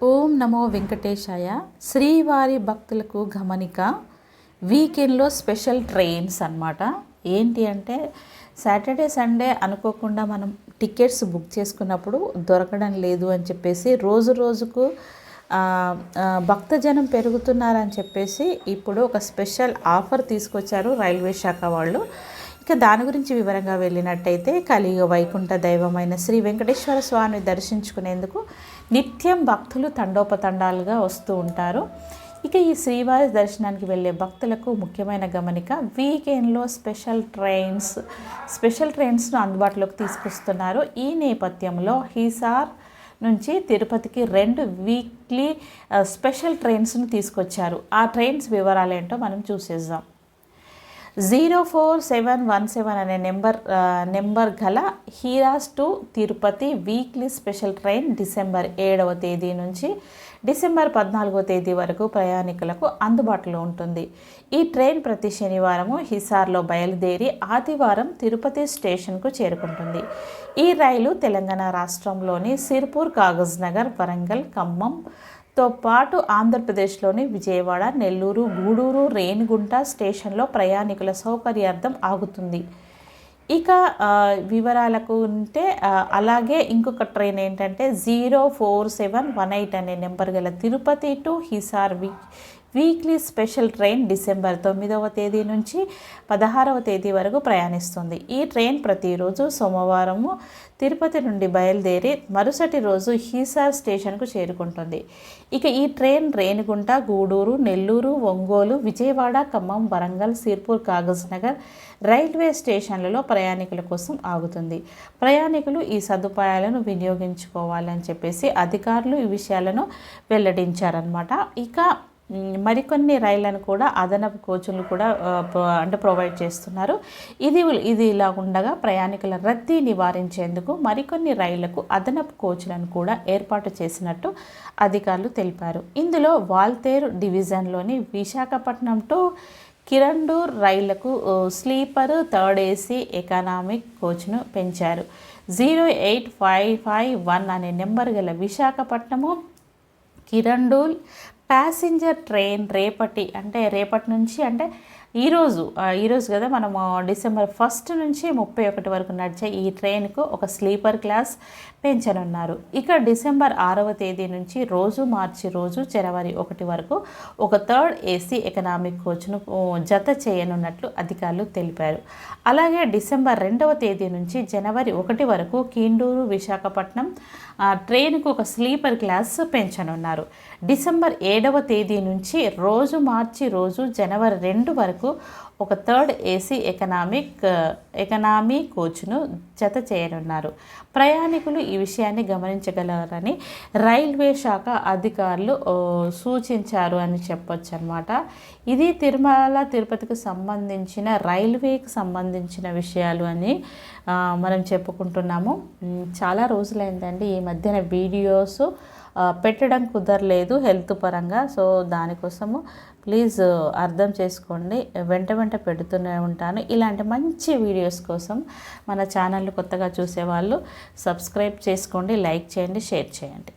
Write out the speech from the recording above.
ఓం నమో వెంకటేశాయ. శ్రీవారి భక్తులకు గమనిక. వీకెండ్లో స్పెషల్ ట్రైన్స్ అన్నమాట. ఏంటి అంటే సాటర్డే సండే అనుకోకుండా మనం టికెట్స్ బుక్ చేసుకున్నప్పుడు దొరకడం లేదు అని చెప్పేసి రోజు రోజుకు భక్తజనం పెరుగుతున్నారని చెప్పేసి ఇప్పుడు ఒక స్పెషల్ ఆఫర్ తీసుకొచ్చారు రైల్వే శాఖ వాళ్ళు. ఇక దాని గురించి వివరంగా వెళ్ళినట్టయితే కలియుగ వైకుంఠ దైవమైన శ్రీ వెంకటేశ్వర స్వామిని దర్శించుకునేందుకు నిత్యం భక్తులు తండోపతండాలుగా వస్తూ ఉంటారు. ఇక ఈ శ్రీవారి దర్శనానికి వెళ్ళే భక్తులకు ముఖ్యమైన గమనిక వీకెండ్లో స్పెషల్ ట్రైన్స్ స్పెషల్ ట్రైన్స్ను అందుబాటులోకి తీసుకొస్తున్నారు. ఈ నేపథ్యంలో హీసార్ నుంచి తిరుపతికి రెండు వీక్లీ స్పెషల్ ట్రైన్స్ను తీసుకొచ్చారు. ఆ ట్రైన్స్ వివరాలు ఏంటో మనం చూసేద్దాం. Zero four seven one seven అనే నెంబర్ నెంబర్ గల Hiras to Tirupati weekly special train December ఏడవ తేదీ నుంచి డిసెంబర్ పద్నాలుగో తేదీ వరకు ప్రయాణికులకు అందుబాటులో ఉంటుంది. ఈ ట్రైన్ ప్రతి శనివారము హిసార్లో బయలుదేరి ఆదివారం తిరుపతి స్టేషన్కు చేరుకుంటుంది. ఈ రైలు తెలంగాణ రాష్ట్రంలోని సిర్పూర్ కాగజ్ నగర్ వరంగల్ ఖమ్మం తో పాటు ఆంధ్రప్రదేశ్లోని విజయవాడ నెల్లూరు గూడూరు రేణిగుంట స్టేషన్లో ప్రయాణికుల సౌకర్యార్థం ఆగుతుంది. ఇక వివరాలకు ఉంటే అలాగే ఇంకొక ట్రైన్ ఏంటంటే zero four seven one eight అనే నెంబర్ గల తిరుపతి టు హిసార్ వి వీక్లీ స్పెషల్ ట్రైన్ డిసెంబర్ తొమ్మిదవ తేదీ నుంచి పదహారవ తేదీ వరకు ప్రయాణిస్తుంది. ఈ ట్రైన్ ప్రతిరోజు సోమవారము తిరుపతి నుండి బయలుదేరి మరుసటి రోజు హీసార్ స్టేషన్కు చేరుకుంటుంది. ఇక ఈ ట్రైన్ రేణిగుంట గూడూరు నెల్లూరు ఒంగోలు విజయవాడ ఖమ్మం వరంగల్ సిర్పూర్ కాగజ్ నగర్ రైల్వే స్టేషన్లలో ప్రయాణికుల కోసం ఆగుతుంది. ప్రయాణికులు ఈ సదుపాయాలను వినియోగించుకోవాలని చెప్పేసి అధికారులు ఈ విషయాలను వెల్లడించారనమాట ఇక మరికొన్ని రైళ్ళను కూడా అదనపు కోచులు కూడా అంటే ప్రొవైడ్ చేస్తున్నారు. ఇది ఇది ఇలా ఉండగా ప్రయాణికుల రద్దీ నివారించేందుకు మరికొన్ని రైళ్ళకు అదనపు కోచ్లను కూడా ఏర్పాటు చేసినట్టు అధికారులు తెలిపారు. ఇందులో వాల్తేరు డివిజన్లోని విశాఖపట్నం టు కిరండూర్ రైళ్ళకు స్లీపర్ థర్డ్ ఏసీ ఎకనామిక్ కోచ్ను పెంచారు. Zero eight five five one అనే నెంబర్ గల విశాఖపట్నము కిరండూల్ ప్యాసింజర్ ట్రైన్ రేపటి అంటే రేపటి నుంచి అంటే ఈరోజు ఈరోజు కదా మనము డిసెంబర్ ఫస్ట్ నుంచి ముప్పై ఒకటి వరకు నడిచే ఈ ట్రైన్కు ఒక స్లీపర్ క్లాస్ పెంచనున్నారు. ఇక డిసెంబర్ ఆరవ తేదీ నుంచి రోజు మార్చి రోజు జనవరి ఒకటి వరకు ఒక థర్డ్ ఏసీ ఎకనామిక్ కోచ్ను జత చేయనున్నట్లు అధికారులు తెలిపారు. అలాగే డిసెంబర్ రెండవ తేదీ నుంచి జనవరి ఒకటి వరకు కీండూరు విశాఖపట్నం ట్రైన్కు ఒక స్లీపర్ క్లాస్ పెంచనున్నారు. డిసెంబర్ ఏడవ తేదీ నుంచి రోజు మార్చి రోజు జనవరి రెండు వరకు ఒక థర్డ్ ఏసీ ఎకనామిక్ ఎకనామీ కోచ్ను జత చేయనున్నారు. ప్రయాణికులు ఈ విషయాన్ని గమనించగలరని రైల్వే శాఖ అధికారులు సూచించారు అని చెప్పొచ్చు అనమాట ఇది తిరుమల తిరుపతికి సంబంధించిన రైల్వేకి సంబంధించిన విషయాలు అని మనం చెప్పుకుంటున్నాము. చాలా రోజులైందండి ఈ మధ్యన వీడియోస్. పెట్టడం కుదరలేదు హెల్త్ పరంగా. సో దానికోసము ప్లీజ్ అర్థం చేసుకోండి. వెంట వెంట పెడుతూనే ఉంటాను. ఇలాంటి మంచి వీడియోస్ కోసం మన ఛానల్ కొత్తగా చూసేవాళ్ళు సబ్స్క్రైబ్ చేసుకోండి లైక్ చేయండి షేర్ చేయండి.